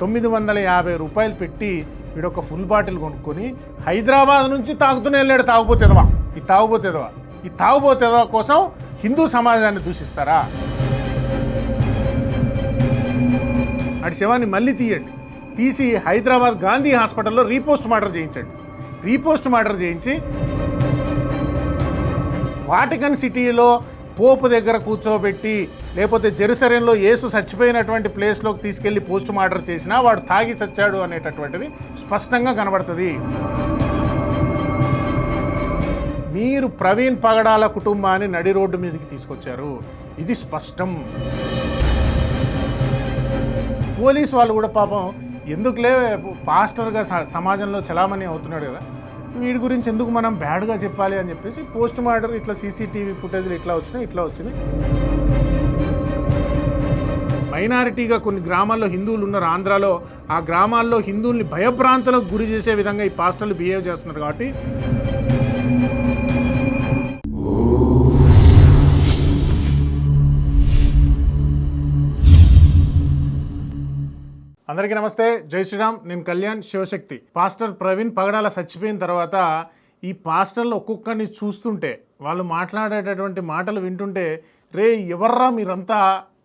తొమ్మిది వందల యాభై రూపాయలు పెట్టి వీడు ఒక ఫుల్ బాటిల్ కొనుక్కొని హైదరాబాద్ నుంచి తాగుతూనే వెళ్ళాడు తాగుపోతేదవా ఈ తాగుపోతేదవా ఈ తాగుపోతేదవా కోసం హిందూ సమాజాన్ని దూషిస్తారా? అటు శవాన్ని మళ్ళీ తీయండి. తీసి హైదరాబాద్ గాంధీ హాస్పిటల్లో రీపోస్ట్ మార్టర్ చేయించండి. రీపోస్ట్ మార్టర్ చేయించి వాటికన్ సిటీలో పోపు దగ్గర కూర్చోబెట్టి లేకపోతే జెరూసలేంలో యేసు చచ్చిపోయినటువంటి ప్లేస్లోకి తీసుకెళ్ళి పోస్ట్ మార్టర్ చేసినా వాడు తాగి చచ్చాడు అనేటటువంటిది స్పష్టంగా కనబడుతుంది. మీరు ప్రవీణ్ పగడాల కుటుంబాన్ని నడి రోడ్డు మీదకి తీసుకొచ్చారు. ఇది స్పష్టం. పోలీస్ వాళ్ళు కూడా పాపం ఎందుకులే పాస్టర్గా సమాజంలో చలామణి అవుతున్నాడు కదా. వీడి గురించి ఎందుకు మనం బ్యాడ్గా చెప్పాలి అని చెప్పేసి పోస్ట్ మార్టర్ ఇట్లా సీసీటీవీ ఫుటేజ్లు ఇట్లా వచ్చినాయి ఇట్లా వచ్చినాయి మైనారిటీగా కొన్ని గ్రామాల్లో హిందువులు ఉన్నారు. ఆంధ్రాలో ఆ గ్రామాల్లో హిందువుల్ని భయభ్రాంతులకు గురి చేసే విధంగా ఈ పాస్టర్లు బిహేవ్ చేస్తున్నారు కాబట్టి. అందరికీ నమస్తే. జై శ్రీరామ్. నేను కళ్యాణ్ శివశక్తి. పాస్టర్ ప్రవీణ్ పగడాల చచ్చిపోయిన తర్వాత ఈ పాస్టర్లు ఒక్కొక్కరిని చూస్తుంటే వాళ్ళు మాట్లాడేటటువంటి మాటలు వింటుంటే రే ఎవర్రా మీరంతా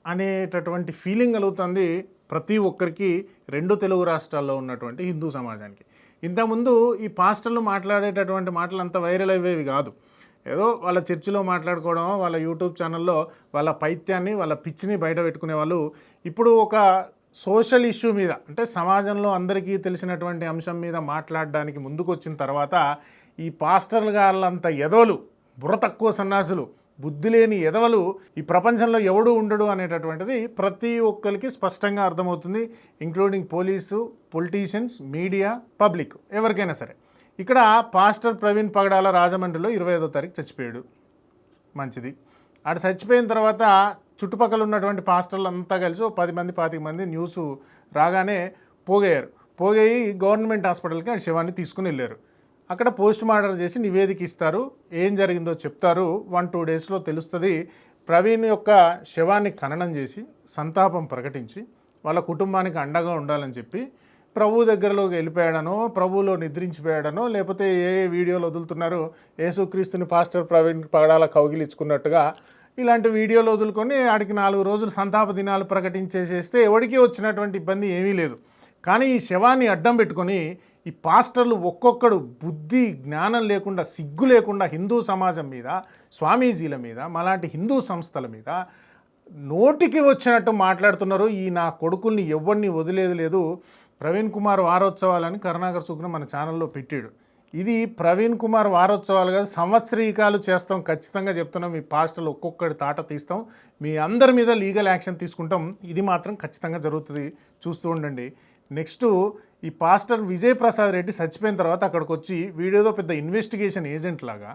అనేటటువంటి ఫీలింగ్ కలుగుతుంది ప్రతి ఒక్కరికి రెండు తెలుగు రాష్ట్రాల్లో ఉన్నటువంటి హిందూ సమాజానికి. ఇంతకుముందు ఈ పాస్టర్లు మాట్లాడేటటువంటి మాటలు అంత వైరల్ అయ్యేవి కాదు. ఏదో వాళ్ళ చర్చిలో మాట్లాడుకోవడం వాళ్ళ యూట్యూబ్ ఛానల్లో వాళ్ళ పైత్యాన్ని వాళ్ళ పిచ్చిని బయట పెట్టుకునే వాళ్ళు ఇప్పుడు ఒక సోషల్ ఇష్యూ మీద అంటే సమాజంలో అందరికీ తెలిసినటువంటి అంశం మీద మాట్లాడడానికి ముందుకు వచ్చిన తర్వాత ఈ పాస్టర్లు గాళ్ళంత ఎదోలు బుర్ర తక్కువ సన్నాసులు బుద్ధి లేని ఎదవలు ఈ ప్రపంచంలో ఎవడు ఉండడు అనేటటువంటిది ప్రతి ఒక్కరికి స్పష్టంగా అర్థమవుతుంది including police politicians media public ఎవరికైనా సరే. ఇక్కడ పాస్టర్ ప్రవీణ్ పగడాల రాజమండ్రిలో ఇరవై ఐదో తారీఖు చచ్చిపోయాడు. మంచిది. ఆడ చచ్చిపోయిన తర్వాత చుట్టుపక్కల ఉన్నటువంటి పాస్టర్లు అంతా కలిసి ఓ పది మంది పాతిక మంది న్యూస్ రాగానే పోగయ్యారు. పోగయి గవర్నమెంట్ హాస్పిటల్కి ఆ శవాన్ని తీసుకుని వెళ్ళారు. అక్కడ పోస్ట్ మార్టం చేసి నివేదిక ఇస్తారు. ఏం జరిగిందో చెప్తారు. వన్ టూ డేస్లో తెలుస్తుంది. ప్రవీణ్ యొక్క శవాన్ని ఖననం చేసి సంతాపం ప్రకటించి వాళ్ళ కుటుంబానికి అండగా ఉండాలని చెప్పి ప్రభు దగ్గరలోకి వెళ్ళిపోయాడనో ప్రభువులో నిద్రించిపోయాడనో లేకపోతే ఏ ఏ వీడియోలు వదులుతున్నారో యేసుక్రీస్తుని పాస్టర్ ప్రవీణ్ పగడాల కౌగిలించుకున్నట్టుగా ఇలాంటి వీడియోలు వదులుకొని ఆడికి నాలుగు రోజులు సంతాప దినాలు ప్రకటించేసేస్తే ఎవరికి వచ్చినటువంటి ఇబ్బంది ఏమీ లేదు. కానీ ఈ శవాన్ని అడ్డం పెట్టుకొని ఈ పాస్టర్లు ఒక్కొక్కడు బుద్ధి జ్ఞానం లేకుండా సిగ్గు లేకుండా హిందూ సమాజం మీద స్వామీజీల మీద మలాంటి హిందూ సంస్థల మీద నోటికి వచ్చినట్టు మాట్లాడుతున్నారు. ఈ నా కొడుకుల్ని ఎవరిని వదిలేదు లేదు. ప్రవీణ్ కుమార్ వారోత్సవాలని కరుణాకర్ సుగ్న మన ఛానల్లో పెట్టాడు. ఇది ప్రవీణ్ కుమార్ వారోత్సవాలు కాదు సంవత్సరీకాలు చేస్తాం. ఖచ్చితంగా చెప్తున్నాం. మీ పాస్టర్లు ఒక్కొక్కటి తాట తీస్తాం. మీ అందరి మీద లీగల్ యాక్షన్ తీసుకుంటాం. ఇది మాత్రం ఖచ్చితంగా జరుగుతుంది. చూస్తూ ఉండండి. నెక్స్ట్ ఈ పాస్టర్ విజయ్ ప్రసాద్ రెడ్డి చచ్చిపోయిన తర్వాత అక్కడికి వచ్చి వీడియోతో పెద్ద ఇన్వెస్టిగేషన్ ఏజెంట్ లాగా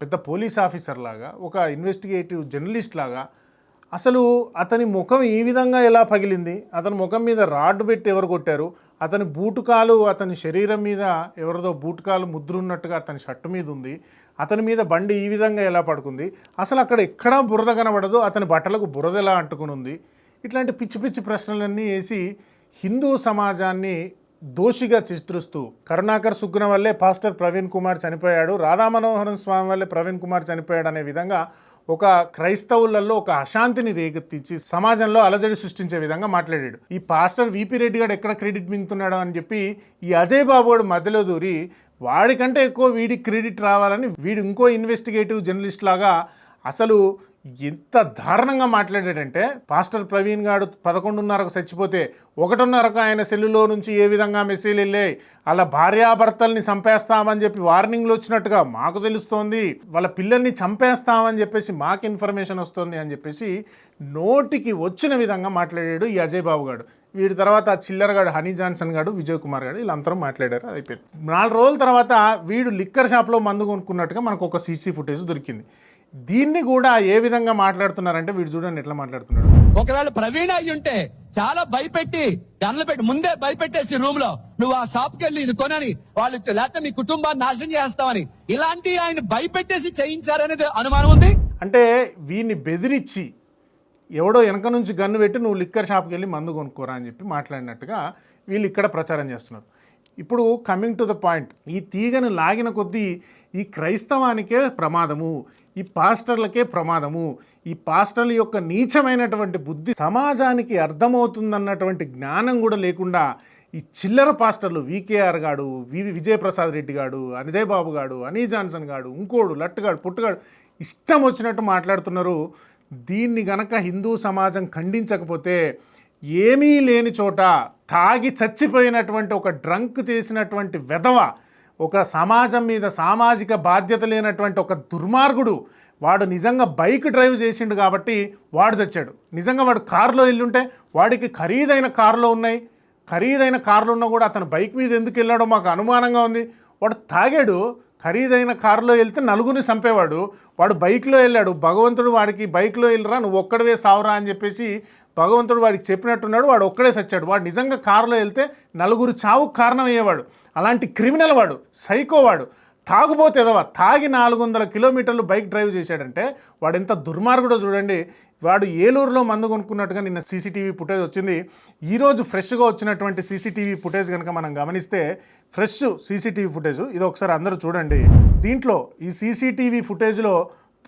పెద్ద పోలీస్ ఆఫీసర్ లాగా ఒక ఇన్వెస్టిగేటివ్ జర్నలిస్ట్ లాగా అసలు అతని ముఖం ఈ విధంగా ఎలా పగిలింది? అతని ముఖం మీద రాడ్ పెట్టి ఎవరు కొట్టారు? అతని బూటుకాలు అతని శరీరం మీద ఎవరిదో బూటుకాలు ముద్ర ఉన్నట్టుగా అతని షర్టు మీద ఉంది. అతని మీద బండి ఈ విధంగా ఎలా పడుకుంది? అసలు అక్కడ ఎక్కడా బురద కనబడదు. అతని బట్టలకు బురద ఎలా అంటుకుని ఉంది ఇట్లాంటి పిచ్చి పిచ్చి ప్రశ్నలన్నీ వేసి హిందూ సమాజాన్ని దోషిగా చిత్రిస్తూ కరుణాకర్ సుగ్న వల్లే పాస్టర్ ప్రవీణ్ కుమార్ చనిపోయాడు. రాధామనోహరన్ స్వామి వల్లే ప్రవీణ్ కుమార్ చనిపోయాడు అనే విధంగా ఒక క్రైస్తవులలో ఒక అశాంతిని రేకెత్తించి సమాజంలో అలజడి సృష్టించే విధంగా మాట్లాడాడు. ఈ పాస్టర్ విపి రెడ్డి గారు ఎక్కడ క్రెడిట్ మింగుతున్నాడు అని చెప్పి ఈ అజయ్ బాబు గారు మధ్యలో దూరి వాడికంటే ఎక్కువ వీడికి క్రెడిట్ రావాలని వీడు ఇంకో ఇన్వెస్టిగేటివ్ జర్నలిస్ట్ లాగా అసలు ఎంత దారుణంగా మాట్లాడాడంటే పాస్టర్ ప్రవీణ్ గారు పదకొండున్నరకు చచ్చిపోతే ఒకటిన్నరకు ఆయన సెల్లులో నుంచి ఏ విధంగా మెసేజ్లు వెళ్ళాయి? అలా భార్యాభర్తల్ని చంపేస్తామని చెప్పి వార్నింగ్లు వచ్చినట్టుగా మాకు తెలుస్తోంది. వాళ్ళ పిల్లల్ని చంపేస్తామని చెప్పేసి మాకు ఇన్ఫర్మేషన్ వస్తుంది అని చెప్పేసి నోటికి వచ్చిన విధంగా మాట్లాడాడు ఈ అజయ్ బాబు గారు. వీడి తర్వాత చిల్లరగాడు గాడు హనీ జాన్సన్ గాడు విజయ్ కుమార్ గాడు వీళ్ళందరూ మాట్లాడారు. అది అయిపోయింది. నాలుగు రోజుల తర్వాత వీడు లిక్కర్ షాప్లో మందు కొనుక్కున్నట్టుగా మనకు ఒక సీసీ ఫుటేజ్ దొరికింది. దీన్ని కూడా ఏ విధంగా మాట్లాడుతున్నారంటే వీడు చూడండి ఎట్లా మాట్లాడుతున్నాడు. ఒకవేళ ప్రవీణ అయి ఉంటే చాలా భయపెట్టి గన్లు పెట్టి ముందే భయపెట్టేసి రూమ్లో నువ్వు ఆ షాప్కి వెళ్ళి ఇది కొనని వాళ్ళు లేకపోతే మీ కుటుంబాన్ని నాశనం చేస్తామని. ఇలాంటి ఆయన భయపెట్టేసి చేయించారనేది అనుమానం ఉంది? అంటే వీడిని బెదిరించి ఎవడో వెనక నుంచి గన్ను పెట్టి నువ్వు లిక్కర్ షాప్కి వెళ్ళి మందు కొనుక్కోరా అని చెప్పి మాట్లాడినట్టుగా వీళ్ళు ఇక్కడ ప్రచారం చేస్తున్నారు. ఇప్పుడు కమింగ్ టు ద పాయింట్ ఈ తీగను లాగిన కొద్దీ ఈ క్రైస్తవానికే ప్రమాదము. ఈ పాస్టర్లకే ప్రమాదము. ఈ పాస్టర్ల యొక్క నీచమైనటువంటి బుద్ధి సమాజానికి అర్థమవుతుందన్నటువంటి జ్ఞానం కూడా లేకుండా ఈ చిల్లర పాస్టర్లు వికేఆర్ గాడు వి విజయప్రసాద్ రెడ్డి గాడు అనిజయ్ బాబు గాడు అనీ జాన్సన్ గాడు ఇంకోడు లట్టుగాడు పుట్టుగాడు ఇష్టం వచ్చినట్టు మాట్లాడుతున్నారు. దీన్ని గనక హిందూ సమాజం ఖండించకపోతే ఏమీ లేని చోట తాగి చచ్చిపోయినటువంటి ఒక డ్రంక్ చేసినటువంటి వెధవ ఒక సమాజం మీద సామాజిక బాధ్యత లేనటువంటి ఒక దుర్మార్గుడు వాడు నిజంగా బైక్ డ్రైవ్ చేసిండు కాబట్టి వాడు చచ్చాడు. నిజంగా వాడు కారులో వెళ్ళుంటే వాడికి ఖరీదైన కారులో ఉన్నాయి. ఖరీదైన కార్లు ఉన్నా కూడా అతను బైక్ మీద ఎందుకు వెళ్ళాడో మాకు అనుమానంగా ఉంది. వాడు తాగాడు. ఖరీదైన కారులో వెళ్తే నలుగురిని చంపేవాడు. వాడు బైక్లో వెళ్ళాడు. భగవంతుడు వాడికి బైక్లో వెళ్ళరా నువ్వు ఒక్కడవే సావురా అని చెప్పేసి భగవంతుడు వాడికి చెప్పినట్టున్నాడు వాడు ఒక్కడే సచ్చాడు. వాడు నిజంగా కారులో వెళ్తే నలుగురు చావుకు కారణం అయ్యేవాడు అలాంటి క్రిమినల్ వాడు సైకోవాడు తాగుబోతే ఎదవా తాగి నాలుగు వందల కిలోమీటర్లు బైక్ డ్రైవ్ చేశాడంటే వాడు ఎంత దుర్మార్గుడో చూడండి. వాడు ఏలూరులో మందు కొనుక్కున్నట్టుగా నిన్న సీసీటీవీ ఫుటేజ్ వచ్చింది. ఈరోజు ఫ్రెష్గా వచ్చినటువంటి సీసీటీవీ ఫుటేజ్ కనుక మనం గమనిస్తే ఫ్రెష్ సీసీటీవీ ఫుటేజ్ ఇది ఒకసారి అందరూ చూడండి. దీంట్లో ఈ సీసీటీవీ ఫుటేజ్లో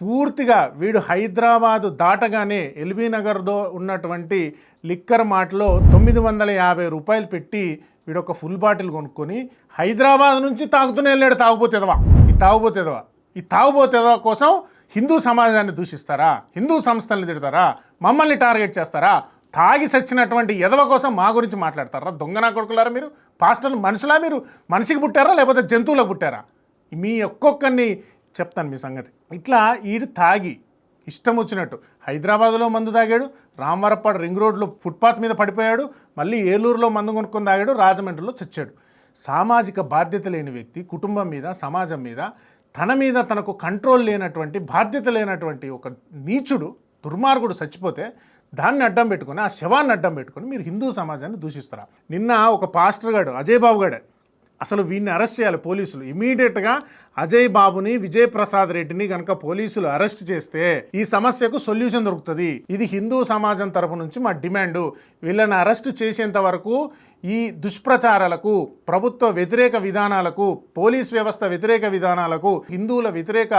పూర్తిగా వీడు హైదరాబాదు దాటగానే ఎల్బీ నగర్లో ఉన్నటువంటి లిక్కర్ మాటలో తొమ్మిది వందల యాభై రూపాయలు పెట్టి వీడు ఒక ఫుల్ బాటిల్ కొనుక్కొని హైదరాబాద్ నుంచి తాగుతూనే వెళ్ళాడు తాగుపోతేదవా ఈ తాగుపోతేదవా ఈ తాగుపోతేదవా కోసం హిందూ సమాజాన్ని దూషిస్తారా? హిందూ సంస్థల్ని తిడతారా? మమ్మల్ని టార్గెట్ చేస్తారా? తాగి చచ్చినటువంటి ఎదవ కోసం మా గురించి మాట్లాడతారా? దొంగనా కొడుకులారా మీరు? పాస్టర్లు మనుషులా మీరు? మనిషికి పుట్టారా? లేకపోతే జంతువులకు పుట్టారా? మీ ఒక్కొక్కరిని చెప్తాను మీ సంగతి. ఇట్లా ఈడు తాగి ఇష్టం వచ్చినట్టు హైదరాబాద్లో మందు తాగాడు రామవరపాడు రింగ్ రోడ్లో ఫుట్పాత్ మీద పడిపోయాడు మళ్ళీ ఏలూరులో మందు కొనుక్కొని తాగాడు రాజమండ్రిలో చచ్చాడు. సామాజిక బాధ్యత లేని వ్యక్తి కుటుంబం మీద సమాజం మీద తన మీద తనకు కంట్రోల్ లేనటువంటి బాధ్యత లేనటువంటి ఒక నీచుడు దుర్మార్గుడు చచ్చిపోతే దాన్ని అడ్డం పెట్టుకొని ఆ శవాన్ని అడ్డం పెట్టుకొని మీరు హిందూ సమాజాన్ని దూషిస్తారా? నిన్న ఒక పాస్టర్ గాడు అజయ్ బాబు గాడే అసలు వీడిని అరెస్ట్ చేయాలి పోలీసులు. ఇమీడియట్గా అజయ్ బాబుని విజయ్ ప్రసాద్ రెడ్డిని కనుక పోలీసులు అరెస్ట్ చేస్తే ఈ సమస్యకు సొల్యూషన్ దొరుకుతుంది. ఇది హిందూ సమాజం తరపు నుంచి మా డిమాండ్. వీళ్ళని అరెస్ట్ చేసేంత వరకు ఈ దుష్ప్రచారాలకు ప్రభుత్వ వ్యతిరేక విధానాలకు పోలీస్ వ్యవస్థ వ్యతిరేక విధానాలకు హిందువుల వ్యతిరేక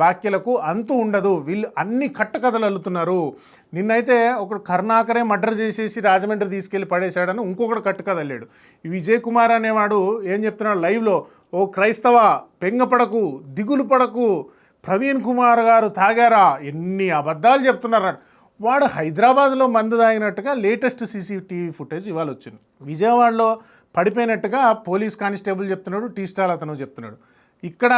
వ్యాఖ్యలకు అంతు ఉండదు. వీళ్ళు అన్ని కట్టకథలు అల్లుతున్నారు నిన్నైతే ఒకడు కర్ణాకరే మర్డర్ చేసేసి రాజమండ్రి తీసుకెళ్ళి పడేశాడని ఇంకొకడు కట్టుకథ అల్లాడు విజయ్ కుమార్ అనేవాడు ఏం చెప్తున్నాడు? లైవ్లో ఓ క్రైస్తవ పెంగపడకు దిగులు పడకు ప్రవీణ్ కుమార్ గారు తాగారా? ఎన్ని అబద్ధాలు చెప్తున్నారు వాడు హైదరాబాద్లో మందు తాగినట్టుగా లేటెస్ట్ సీసీటీవీ ఫుటేజ్ ఇవాళ వచ్చింది విజయవాడలో పడిపోయినట్టుగా పోలీస్ కానిస్టేబుల్ చెప్తున్నాడు టీ స్టాల్ అతను చెప్తున్నాడు. ఇక్కడ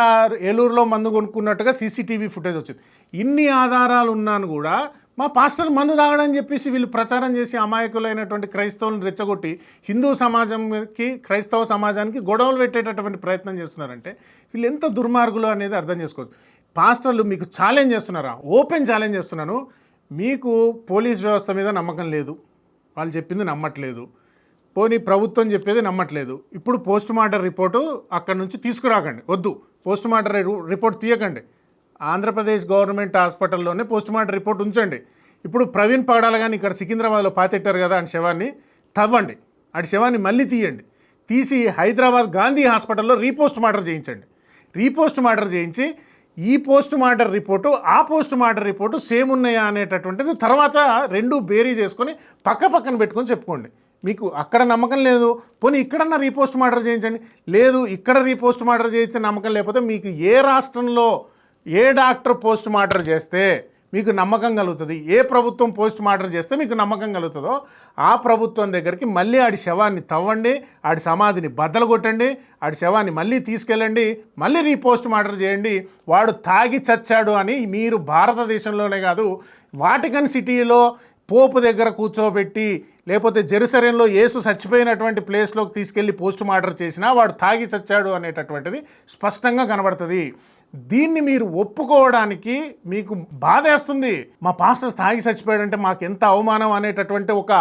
ఏలూరులో మందు కొనుక్కున్నట్టుగా సీసీటీవీ ఫుటేజ్ వచ్చింది. ఇన్ని ఆధారాలు ఉన్నాను కూడా మా పాస్టర్ మందు తాగడని చెప్పేసి వీళ్ళు ప్రచారం చేసి అమాయకులైనటువంటి క్రైస్తవులను రెచ్చగొట్టి హిందూ సమాజంకి క్రైస్తవ సమాజానికి గొడవలు పెట్టేటటువంటి ప్రయత్నం చేస్తున్నారంటే వీళ్ళు ఎంత దుర్మార్గులు అనేది అర్థం చేసుకోవచ్చు. పాస్టర్లు మీకు ఛాలెంజ్ చేస్తున్నారా? ఓపెన్ ఛాలెంజ్ చేస్తున్నాను. మీకు పోలీస్ వ్యవస్థ మీద నమ్మకం లేదు. వాళ్ళు చెప్పింది నమ్మట్లేదు. పోనీ ప్రభుత్వం చెప్పేది నమ్మట్లేదు. ఇప్పుడు పోస్ట్ మార్టం రిపోర్టు అక్కడి నుంచి తీసుకురాకండి. వద్దు. పోస్ట్ మార్టం రిపోర్ట్ తీయకండి. ఆంధ్రప్రదేశ్ గవర్నమెంట్ హాస్పిటల్లోనే పోస్ట్ మార్టం రిపోర్ట్ ఉంచండి. ఇప్పుడు ప్రవీణ్ పగడాల కానీ ఇక్కడ సికింద్రాబాద్లో పాతెట్టారు కదా అని శవాన్ని తవ్వండి. అటు శవాన్ని మళ్ళీ తీయండి. తీసి హైదరాబాద్ గాంధీ హాస్పిటల్లో రీపోస్ట్ మార్టర్ చేయించండి. రీపోస్ట్ మార్టర్ చేయించి ఈ పోస్ట్ మార్టర్ రిపోర్టు ఆ పోస్ట్ మార్టర్ రిపోర్టు సేమ్ ఉన్నాయా అనేటటువంటిది తర్వాత రెండు బేరీ చేసుకొని పక్క పక్కన పెట్టుకొని చెప్పుకోండి. మీకు అక్కడ నమ్మకం లేదు పోనీ ఇక్కడన్నా రీపోస్ట్ మార్డర్ చేయించండి. లేదు ఇక్కడ రీపోస్ట్ మార్డర్ చేయించే నమ్మకం లేకపోతే మీకు ఏ రాష్ట్రంలో ఏ డాక్టర్ పోస్ట్ మార్టర్ చేస్తే మీకు నమ్మకం కలుగుతుంది? ఏ ప్రభుత్వం పోస్ట్ మార్టర్ చేస్తే మీకు నమ్మకం కలుగుతుందో ఆ ప్రభుత్వం దగ్గరికి మళ్ళీ ఆడి శవాన్ని తవ్వండి ఆడి సమాధిని బద్దలు కొట్టండి ఆడి శవాన్ని మళ్ళీ తీసుకెళ్ళండి మళ్ళీ రీపోస్ట్ మార్టర్ చేయండి. వాడు తాగి చచ్చాడు అని మీరు భారతదేశంలోనే కాదు వాటికన్ సిటీలో పోపు దగ్గర కూర్చోబెట్టి లేకపోతే జెరూసలేంలో యేసు చచ్చిపోయినటువంటి ప్లేస్లోకి తీసుకెళ్ళి పోస్ట్ మార్టర్ చేసినా వాడు తాగి చచ్చాడు అనేటటువంటిది స్పష్టంగా కనబడుతుంది. దీన్ని మీరు ఒప్పుకోవడానికి మీకు బాధేస్తుంది. మా పాస్టర్ తాగి చచ్చిపోయాడంటే మాకు ఎంత అవమానం అనేటటువంటి ఒక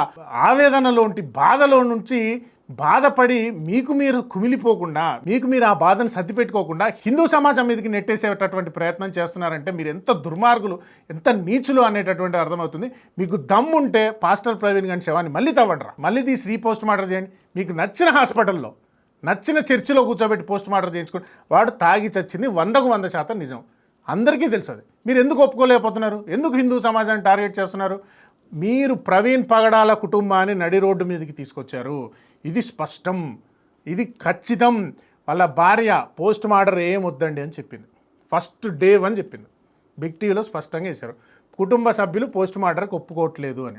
ఆవేదనలోంటి బాధలో నుంచి బాధపడి మీకు మీరు కుమిలిపోకుండా మీకు మీరు ఆ బాధను సర్దిపెట్టుకోకుండా హిందూ సమాజం మీదకి నెట్టేసేటటువంటి ప్రయత్నం చేస్తున్నారంటే మీరు ఎంత దుర్మార్గులు ఎంత నీచులు అనేటటువంటి అర్థమవుతుంది. మీకు దమ్ముంటే పాస్టర్ ప్రవీణ్ గారి శవాన్ని మళ్ళీ తవ్వండి మళ్ళీ తీసి రీ పోస్ట్ మార్టం చేయండి. మీకు నచ్చిన హాస్పిటల్లో నచ్చిన చర్చిలో కూర్చోబెట్టి పోస్ట్ మార్టం చేయించుకోండి. వాడు తాగి చచ్చింది వందకు వంద శాతం నిజం. అందరికీ తెలుసు అది. మీరు ఎందుకు ఒప్పుకోలేకపోతున్నారు? ఎందుకు హిందూ సమాజాన్ని టార్గెట్ చేస్తున్నారు? మీరు ప్రవీణ్ పగడాల కుటుంబాన్ని నడి రోడ్డు మీదకి తీసుకొచ్చారు. ఇది స్పష్టం ఇది ఖచ్చితం. వాళ్ళ భార్య పోస్ట్ మార్టర్ ఏం వద్దండి అని చెప్పింది. ఫస్ట్ డే వన్ చెప్పింది. బిగ్ టీవీలో స్పష్టంగా ఇచ్చారు. కుటుంబ సభ్యులు పోస్ట్ మార్టర్కి ఒప్పుకోవట్లేదు అని.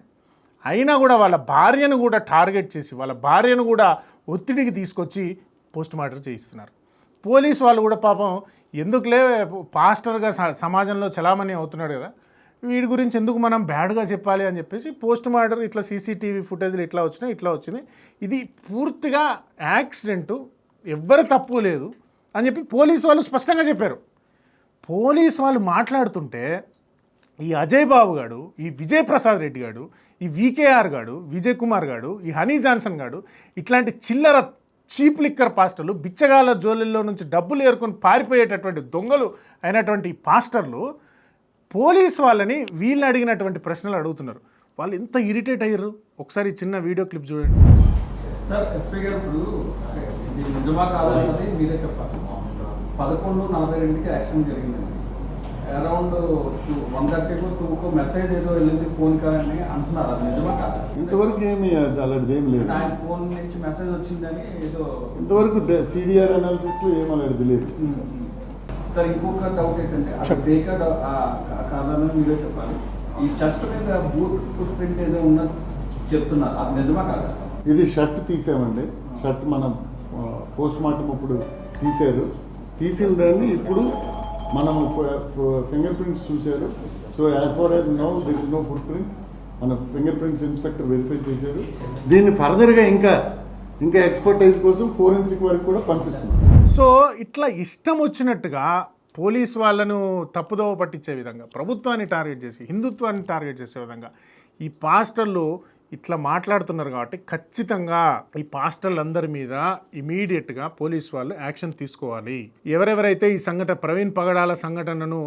అయినా కూడా వాళ్ళ భార్యను కూడా టార్గెట్ చేసి వాళ్ళ భార్యను కూడా ఒత్తిడికి తీసుకొచ్చి పోస్ట్ మార్టర్ చేయిస్తున్నారు. పోలీస్ వాళ్ళు కూడా పాపం ఎందుకులే పాస్టర్గా స- సమాజంలో చలామణి అవుతున్నాడు కదా. వీడి గురించి ఎందుకు మనం బ్యాడ్గా చెప్పాలి అని చెప్పేసి పోస్ట్ మార్టర్ ఇట్లా సీసీటీవీ ఫుటేజ్లు ఇట్లా వచ్చినాయి ఇట్లా వచ్చినాయి. ఇది పూర్తిగా యాక్సిడెంటు ఎవ్వరు తప్పు లేదు అని చెప్పి పోలీస్ వాళ్ళు స్పష్టంగా చెప్పారు. పోలీస్ వాళ్ళు మాట్లాడుతుంటే ఈ అజయ్ బాబు గాడు ఈ విజయ్ ప్రసాద్ రెడ్డి గాడు ఈ వికేఆర్ గాడు విజయ్ కుమార్ గాడు ఈ హనీ జాన్సన్ గాడు ఇట్లాంటి చిల్లర చీప్ లిక్కర్ పాస్టర్లు బిచ్చగాల జోలెల్లో నుంచి డబ్బులు ఏరుకొని పారిపోయేటటువంటి దొంగలు అయినటువంటి పాస్టర్లు పోలీస్ వాళ్ళని వీళ్ళు అడిగినటువంటి ప్రశ్నలు అడుగుతున్నారు. వాళ్ళు ఎంత ఇరిటేట్ అయ్యారు? ఒకసారి ఈ చిన్న వీడియో క్లిప్ చూడండి. సార్ ఎస్పీ గారు ఇప్పుడు నిజమా కాదన్నది మీరే చెప్పాలి. పదకొండు నలభై రెండుకి యాక్షన్ జరిగిందండి. అరౌండ్ వన్ థర్టీకు టూకు మెసేజ్ ఏదో వెళ్ళింది ఫోన్ కాదని అంటున్నారు. అది నిజమా కాదా? ఇంతవరకు ఏమి అలాంటిది ఏం లేదు. ఆయన ఫోన్ నుంచి మెసేజ్ వచ్చిందని ఏదో ఇంతవరకు సిడిఆర్ అనాలిసిస్లో ఏం అలాంటిది లేదు. సార్ ఇంకొక డౌట్ ఏంటంటే అది బ్రేక్ కాదని మీరే చెప్పాలి. ఈ చెస్ట్ మీద బూట్ ఫుట్ ప్రింట్ ఏదో ఉన్నది చెప్తున్నారు. అది నిజమా కాదా? ఇది షర్ట్ తీసామండి. షర్ట్ మనం పోస్ట్ మార్టం ఇప్పుడు తీశారు తీసిన దాన్ని ఇప్పుడు మనము ఫింగర్ ప్రింట్స్ చూశారు so as far as no there is no foot print మన ఫింగర్ ప్రింట్స్ ఇన్స్పెక్టర్ వెరిఫై చేశారు దీన్ని ఫర్దర్గా ఇంకా ఇంకా ఎక్స్పర్టైజ్ కోసం ఫోరెన్సిక్ వరకు కూడా పంపిస్తున్నాం సో ఇట్లా ఇష్టం వచ్చినట్టుగా పోలీస్ వాళ్ళను తప్పుదోవ పట్టించే విధంగా ప్రభుత్వాన్ని టార్గెట్ చేసి హిందుత్వాన్ని టార్గెట్ చేసే విధంగా ఈ పాస్టర్లు ఇట్లా మాట్లాడుతున్నారు కాబట్టి ఖచ్చితంగా ఈ పాస్టర్లందరి మీద ఇమీడియట్గా పోలీస్ వాళ్ళు యాక్షన్ తీసుకోవాలి. ఎవరెవరైతే ఈ సంఘటన ప్రవీణ్ పగడాల సంఘటనను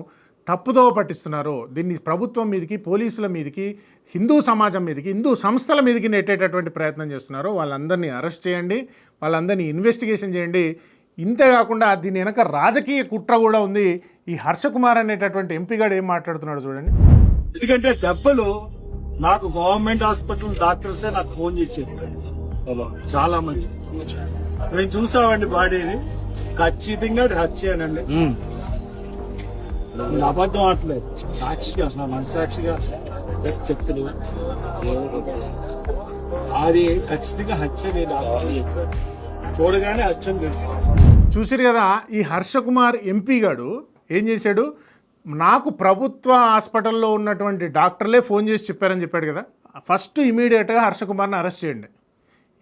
తప్పుదోవ పట్టిస్తున్నారో దీన్ని ప్రభుత్వం మీదకి పోలీసుల మీదకి హిందూ సమాజం మీదకి హిందూ సంస్థల మీదకి నెట్టేటటువంటి ప్రయత్నం చేస్తున్నారో వాళ్ళందరినీ అరెస్ట్ చేయండి వాళ్ళందరినీ ఇన్వెస్టిగేషన్ చేయండి. ఇంతేకాకుండా దీని వెనక రాజకీయ కుట్ర కూడా ఉంది. ఈ హర్షకుమార్ అనేటటువంటి ఎంపీగాడు ఏం మాట్లాడుతున్నాడు చూడండి. ఎందుకంటే దెబ్బలు నాకు గవర్నమెంట్ హాస్పిటల్ డాక్టర్సే నాకు ఫోన్ చేసేది చాలా మంచి. మేము చూసామండి బాడీని. ఖచ్చితంగా అది హత్యేనండి నేను అబద్ధం ఆటలేదు సాక్షిగా అసలు మనసాక్షిగా చెప్తున్నా అది ఖచ్చితంగా హత్య నేను చూడగానే హత్యని తెలుసు. చూసిరు కదా ఈ హర్షకుమార్ ఎంపీ గాడు ఏం చేశాడు? నాకు ప్రభుత్వ హాస్పిటల్లో ఉన్నటువంటి డాక్టర్లే ఫోన్ చేసి చెప్పారని చెప్పాడు కదా. ఫస్ట్ ఇమీడియట్గా హర్షకుమార్ని అరెస్ట్ చేయండి.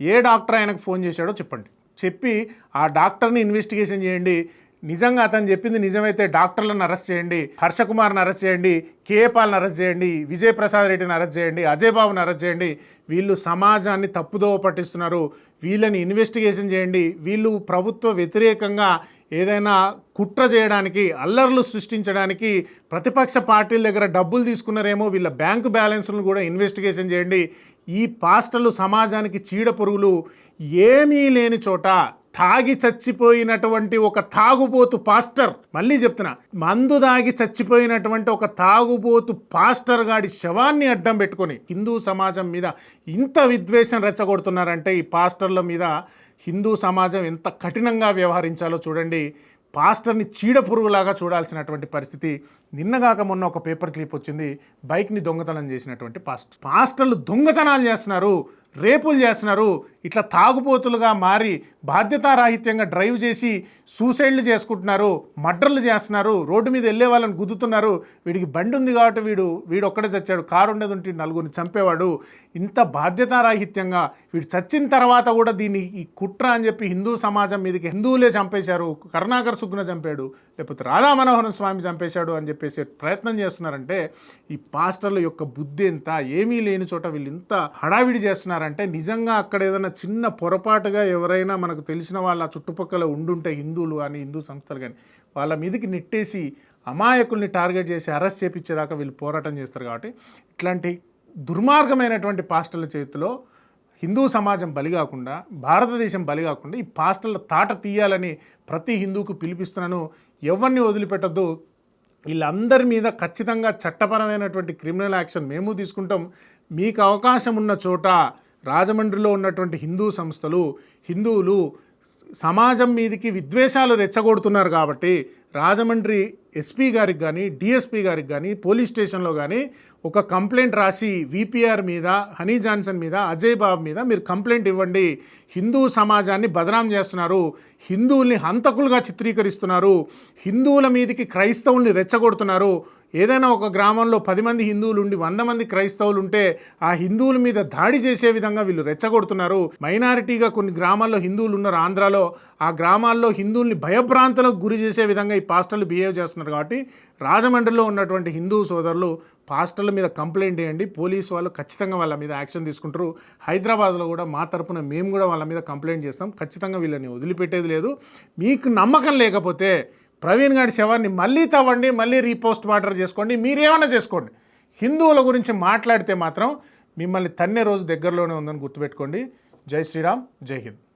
ఏ డాక్టర్ ఆయనకు ఫోన్ చేశాడో చెప్పండి. చెప్పి ఆ డాక్టర్ని ఇన్వెస్టిగేషన్ చేయండి. నిజంగా అతను చెప్పింది నిజమైతే డాక్టర్లను అరెస్ట్ చేయండి హర్షకుమార్ని అరెస్ట్ చేయండి కేపాల్ని అరెస్ట్ చేయండి విజయ్ ప్రసాద్ రెడ్డిని అరెస్ట్ చేయండి అజయ్ బాబుని అరెస్ట్ చేయండి. వీళ్ళు సమాజాన్ని తప్పుదోవ పట్టిస్తున్నారు. వీళ్ళని ఇన్వెస్టిగేషన్ చేయండి. వీళ్ళు ప్రభుత్వ వ్యతిరేకంగా ఏదైనా కుట్ర చేయడానికి అల్లర్లు సృష్టించడానికి ప్రతిపక్ష పార్టీల దగ్గర డబ్బులు తీసుకున్నారేమో వీళ్ళ బ్యాంకు బ్యాలెన్స్లను కూడా ఇన్వెస్టిగేషన్ చేయండి. ఈ పాస్టర్లు సమాజానికి చీడ పురుగులు ఏమీ లేని చోట తాగి చచ్చిపోయినటువంటి ఒక తాగుబోతు పాస్టర్. మళ్ళీ చెప్తున్నా మందు దాగి చచ్చిపోయినటువంటి ఒక తాగుబోతు పాస్టర్ గాడి శవాన్ని అడ్డం పెట్టుకొని హిందూ సమాజం మీద ఇంత విద్వేషం రెచ్చగొడుతున్నారంటే ఈ పాస్టర్ల మీద హిందూ సమాజం ఎంత కఠినంగా వ్యవహరించాలో చూడండి. పాస్టర్ని చీడ పురుగులాగా చూడాల్సినటువంటి పరిస్థితి. నిన్నగాక మొన్న ఒక పేపర్ క్లిప్ వచ్చింది. బైక్ని దొంగతనం చేసినటువంటి పాస్టర్. పాస్టర్లు దొంగతనాలు చేస్తున్నారు. రేపులు చేస్తున్నారు. ఇట్లా తాగుబోతులుగా మారి బాధ్యతారాహిత్యంగా డ్రైవ్ చేసి సూసైడ్లు చేసుకుంటున్నారు మర్డర్లు చేస్తున్నారు రోడ్డు మీద వెళ్ళే వాళ్ళని గుద్దుతున్నారు. వీడికి బండి ఉంది కాబట్టి వీడు వీడు ఒక్కడే చచ్చాడు కారు ఉండేది ఉంటే నలుగురిని చంపేవాడు. ఇంత బాధ్యతారాహిత్యంగా వీడు చచ్చిన తర్వాత కూడా దీన్ని ఈ కుట్ర అని చెప్పి హిందూ సమాజం మీదకి హిందువులే చంపేశారు కరుణాకర్ సుగ్న చంపాడు లేకపోతే రాధా మనోహరం స్వామి చంపేశాడు అని చెప్పేసి ప్రయత్నం చేస్తున్నారంటే ఈ పాస్టర్ల యొక్క బుద్ధి ఎంత ఏమీ లేని చోట వీళ్ళు ఇంత హడావిడి చేస్తున్నారు. చేస్తున్నారంటే నిజంగా అక్కడ ఏదైనా చిన్న పొరపాటుగా ఎవరైనా మనకు తెలిసిన వాళ్ళ చుట్టుపక్కల ఉండుంటే హిందువులు కానీ హిందూ సంస్థలు కానీ వాళ్ళ మీదకి నెట్టేసి అమాయకుల్ని టార్గెట్ చేసి అరెస్ట్ చేపించేదాకా వీళ్ళు పోరాటం చేస్తారు కాబట్టి ఇట్లాంటి దుర్మార్గమైనటువంటి పాస్టర్ల చేతిలో హిందూ సమాజం బలి కాకుండా భారతదేశం బలి కాకుండా ఈ పాస్టర్ల తాట తీయాలని ప్రతి హిందూకు పిలిపిస్తున్నాను. ఎవరిని వదిలిపెట్టద్దు. వీళ్ళందరి మీద ఖచ్చితంగా చట్టపరమైనటువంటి క్రిమినల్ యాక్షన్ మేము తీసుకుంటాం. మీకు అవకాశం ఉన్న చోట రాజమండ్రిలో ఉన్నటువంటి హిందూ సంస్థలు హిందువులు సమాజం మీదకి విద్వేషాలు రెచ్చగొడుతున్నారు కాబట్టి రాజమండ్రి ఎస్పీ గారికి కానీ డిఎస్పీ గారికి కానీ పోలీస్ స్టేషన్లో కానీ ఒక కంప్లైంట్ రాసి విపిఆర్ మీద హనీ జాన్సన్ మీద అజయ్ బాబు మీద మీరు కంప్లైంట్ ఇవ్వండి. హిందూ సమాజాన్ని బదనాం చేస్తున్నారు. హిందువుల్ని హంతకులుగా చిత్రీకరిస్తున్నారు. హిందువుల మీదకి క్రైస్తవుల్ని రెచ్చగొడుతున్నారు. ఏదైనా ఒక గ్రామంలో పది మంది హిందువులు ఉండి వంద మంది క్రైస్తవులు ఉంటే ఆ హిందువుల మీద దాడి చేసే విధంగా వీళ్ళు రెచ్చగొడుతున్నారు. మైనారిటీగా కొన్ని గ్రామాల్లో హిందువులు ఉన్నారు ఆంధ్రాలో. ఆ గ్రామాల్లో హిందువుల్ని భయభ్రాంతులకు గురి చేసే విధంగా ఈ పాస్టర్లు బిహేవ్ చేస్తున్నారు. కాబట్టి రాజమండ్రిలో ఉన్నటువంటి హిందూ సోదరులు పాస్టర్ల మీద కంప్లైంట్ చేయండి. పోలీసు వాళ్ళు ఖచ్చితంగా వాళ్ళ మీద యాక్షన్ తీసుకుంటారు. హైదరాబాద్లో కూడా మా తరపున మేము కూడా వాళ్ళ మీద కంప్లైంట్ చేస్తాం. ఖచ్చితంగా వీళ్ళని వదిలిపెట్టేది లేదు. మీకు నమ్మకం లేకపోతే ప్రవీణ్ గారి శవాన్ని మళ్ళీ తవ్వండి మళ్ళీ రీపోస్ట్ వాటర్ చేసుకోండి. మీరేమైనా చేసుకోండి. హిందువుల గురించి మాట్లాడితే మాత్రం మిమ్మల్ని తన్నే రోజు దగ్గరలోనే ఉందని గుర్తుపెట్టుకోండి. జై శ్రీరామ్ జై హింద్.